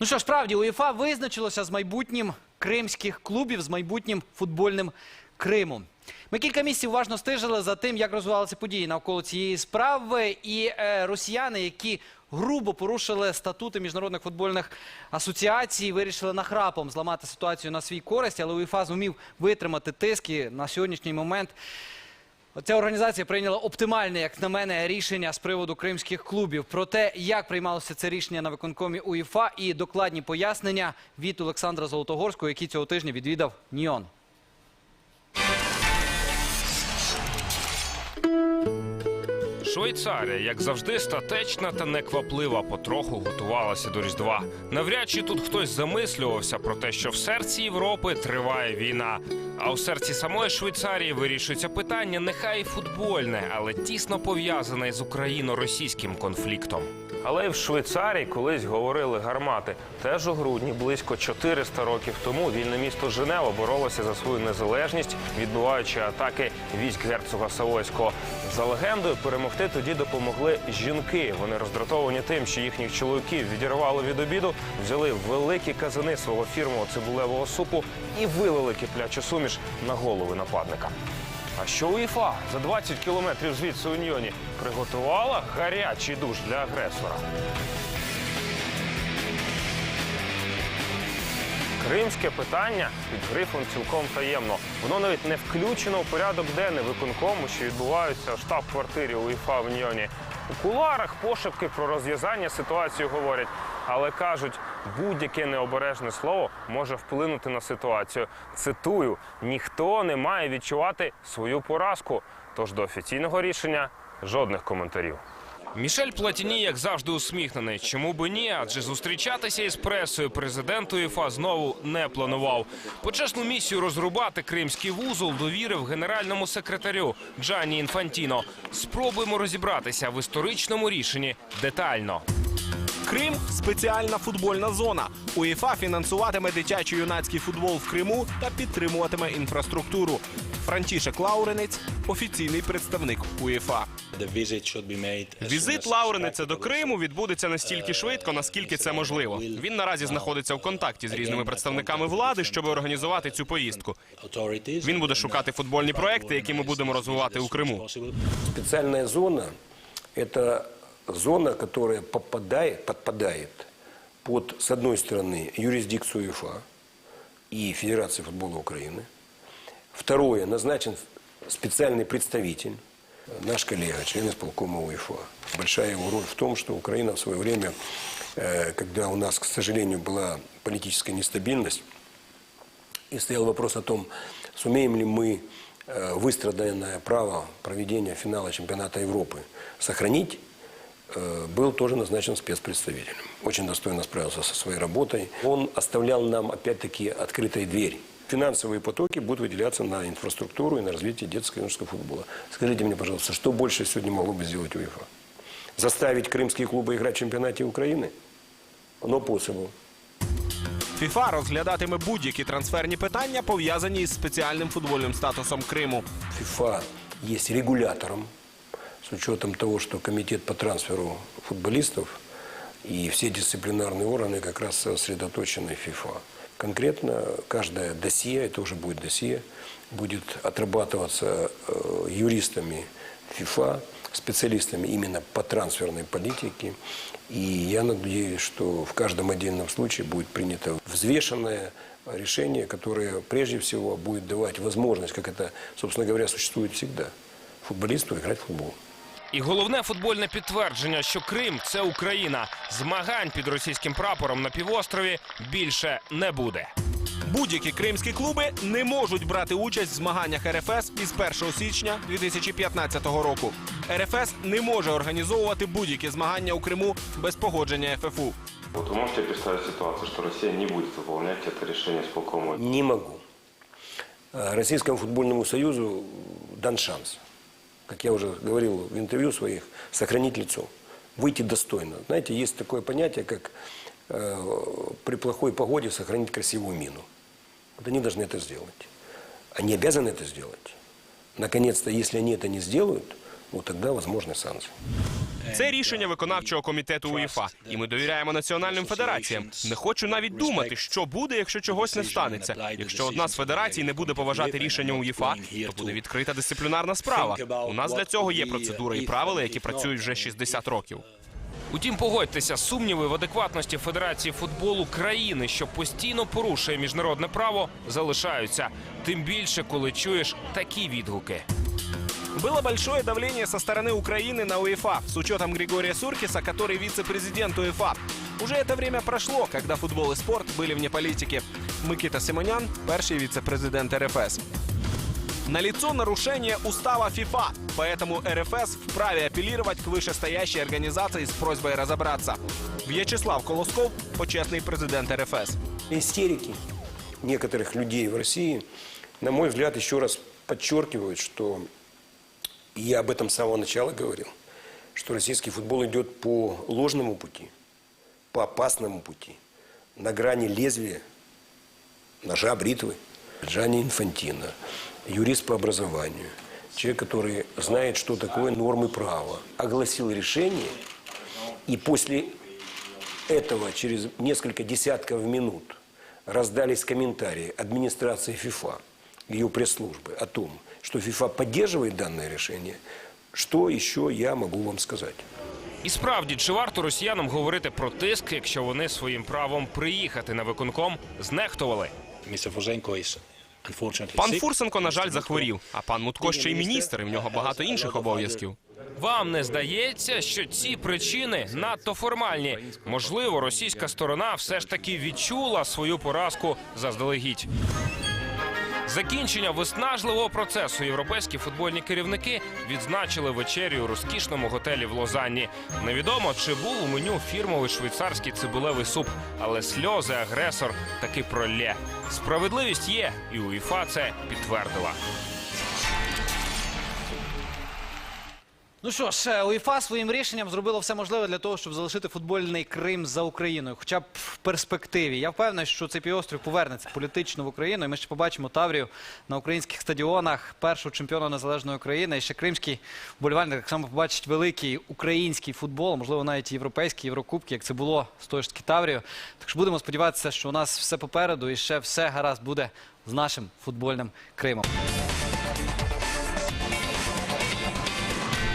Ну що справді, УЄФА визначилося з майбутнім кримських клубів, з майбутнім футбольним Кримом. Ми кілька місяців уважно стежили за тим, як розвивалися події навколо цієї справи. І е, росіяни, які грубо порушили статути міжнародних футбольних асоціацій, вирішили нахрапом зламати ситуацію на свій користь, але УЄФА зумів витримати тиски на сьогоднішній момент. Ця організація прийняла оптимальне, як на мене, рішення з приводу кримських клубів. Про те, як приймалося це рішення на виконкомі УЄФА і докладні пояснення від Олександра Золотогорського, який цього тижня відвідав Ніон. Швейцарія, як завжди, статечна та некваплива, потроху готувалася до Різдва. Навряд чи тут хтось замислювався про те, що в серці Європи триває війна. А у серці самої Швейцарії вирішується питання, нехай і футбольне, але тісно пов'язане з україно-російським конфліктом. Але й в Швейцарії колись говорили гармати. Теж у грудні, близько 400 років тому, вільне місто Женева боролося за свою незалежність, відбиваючи атаки військ герцога Савойського. За легендою, перемогти тоді допомогли жінки. Вони роздратовані тим, що їхніх чоловіків відірвало від обіду, взяли великі казани свого фірмового цибулевого супу і вилили киплячу суміш на голови нападника. А що УЄФА за 20 кілометрів звідси у Ньйоні приготувала гарячий душ для агресора. Кримське питання під грифом цілком таємно. Воно навіть не включено у порядок денний виконкому, що відбуваються в штаб-квартирі УЄФА в Ньйоні. У куларах пошепки про розв'язання ситуації говорять, але кажуть, будь-яке необережне слово може вплинути на ситуацію. Цитую: ніхто не має відчувати свою поразку. Тож до офіційного рішення жодних коментарів. Мішель Платіні, як завжди, усміхнений. Чому би ні? Адже зустрічатися із пресою президент УЄФА знову не планував. Почесну місію розрубати кримський вузол довірив генеральному секретарю Джані Інфантіно. Спробуємо розібратися в історичному рішенні детально. Крим спеціальна футбольна зона. УЄФА фінансуватиме дитячо-юнацький футбол в Криму та підтримуватиме інфраструктуру. Франтішек Лауренець офіційний представник УЄФА. Візит Лауренеця до Криму відбудеться настільки швидко, наскільки це можливо. Він наразі знаходиться в контакті з різними представниками влади, щоб організувати цю поїздку. Він буде шукати футбольні проекти, які ми будемо розвивати у Криму. Специальная зона – это зона, которая попадает, подпадает под, с одной стороны, юрисдикцию УЕФА и Федерации футбола Украины. Второе, назначен специальный представитель, наш коллега, член исполкома УЕФА. Большая его роль в том, что Украина в свое время, э, когда у нас, к сожалению, была политическая нестабильность, и стоял вопрос о том, сумеем ли мы э, выстраданное право проведения финала чемпионата Европы сохранить, э, был тоже назначен спецпредставителем. Очень достойно справился со своей работой. Он оставлял нам, опять-таки, открытой дверь. Финансовые потоки будут выделяться на инфраструктуру и на развитие детского и юношеского футбола. Скажите мне, пожалуйста, что больше сегодня могло бы сделать УЕФА? Заставить крымские клубы играть в чемпионате Украины? No possible. ФІФА розглядатиме будь-які трансферні питання, пов'язані із спеціальним футбольним статусом Криму. ФИФА есть регулятором, с учетом того, что комитет по трансферу футболистов и все дисциплинарные органы как раз сосредоточены в ФИФА. Конкретно каждое досье, это уже будет досье, будет отрабатываться э, юристами ФИФА, специалистами именно по трансферной политике. И я надеюсь, что в каждом отдельном случае будет принято взвешенное решение, которое прежде всего будет давать возможность, как это, собственно говоря, существует всегда, футболисту играть в футбол. І головне футбольне підтвердження, що Крим це Україна. Змагань під російським прапором на півострові більше не буде. Будь-які кримські клуби не можуть брати участь в змаганнях РФС із 1 січня 2015 року. РФС не може організовувати будь-які змагання у Криму без погодження ФФУ. Вот вы можете представить ситуацию, что Россия не будет выполнять это решение с полкома? Не могу. А Российскому футбольному союзу дан шанс, как я уже говорил в интервью своих, сохранить лицо, выйти достойно. Знаете, есть такое понятие, как э, при плохой погоде сохранить красивую мину. Вот они должны это сделать. Они обязаны это сделать. Наконец-то, если они это не сделают, вот тогда возможны санкции. Це рішення виконавчого комітету УЄФА, і ми довіряємо національним федераціям. Не хочу навіть думати, що буде, якщо чогось не станеться. Якщо одна з федерацій не буде поважати рішення УЄФА, то буде відкрита дисциплінарна справа. У нас для цього є процедури і правила, які працюють вже 60 років. Утім, погодьтеся, сумніви в адекватності Федерації футболу країни, що постійно порушує міжнародне право, залишаються. Тим більше, коли чуєш такі відгуки. Было большое давление со стороны Украины на УЕФА, с учетом Григория Суркиса, который вице-президент УЕФА. Уже это время прошло, когда футбол и спорт были вне политики. Микита Симонян, перший вице-президент РФС. Налицо нарушение устава ФИФА, поэтому РФС вправе апеллировать к вышестоящей организации с просьбой разобраться. Вячеслав Колосков, почетный президент РФС. Истерики некоторых людей в России, на мой взгляд, еще раз подчеркивают, что я об этом с самого начала говорил, что российский футбол идет по ложному пути, по опасному пути, на грани лезвия, ножа, бритвы. Джанни Инфантино, юрист по образованию, человек, который знает, что такое нормы права, огласил решение, и после этого через несколько десятков минут раздались комментарии администрации ФИФА, ее пресс-службы о том, что ФИФА поддерживает данное решение, что еще я могу вам сказать? І справді, чи варто росіянам говорити про тиск, якщо вони своїм правом приїхати на виконком знехтували? Пан. Фурсенко, на жаль, захворів, а пан Мутко ще й міністр, і в нього багато інших обов'язків. Вам не здається, що ці причини надто формальні? Можливо, російська сторона все ж таки відчула свою поразку заздалегідь. Закінчення виснажливого процесу європейські футбольні керівники відзначили вечерю у розкішному готелі в Лозанні. Невідомо, чи був у меню фірмовий швейцарський цибулевий суп, але сльози агресор таки пролє. Справедливість є, і УЄФА це підтвердила. Ну що ж, е, УЄФА своїм рішенням зробило все можливе для того, щоб залишити футбольний Крим за Україною, хоча б в перспективі. Я впевнений, що цей півострів повернеться політично в Україну, і ми ще побачимо Таврію на українських стадіонах першого чемпіона незалежної України. І ще кримський вболівальник так само побачить великий український футбол, можливо, навіть європейські єврокубки, як це було з тою ж таки Таврією. Так що будемо сподіватися, що у нас все попереду і ще все гаразд буде з нашим футбольним Кримом.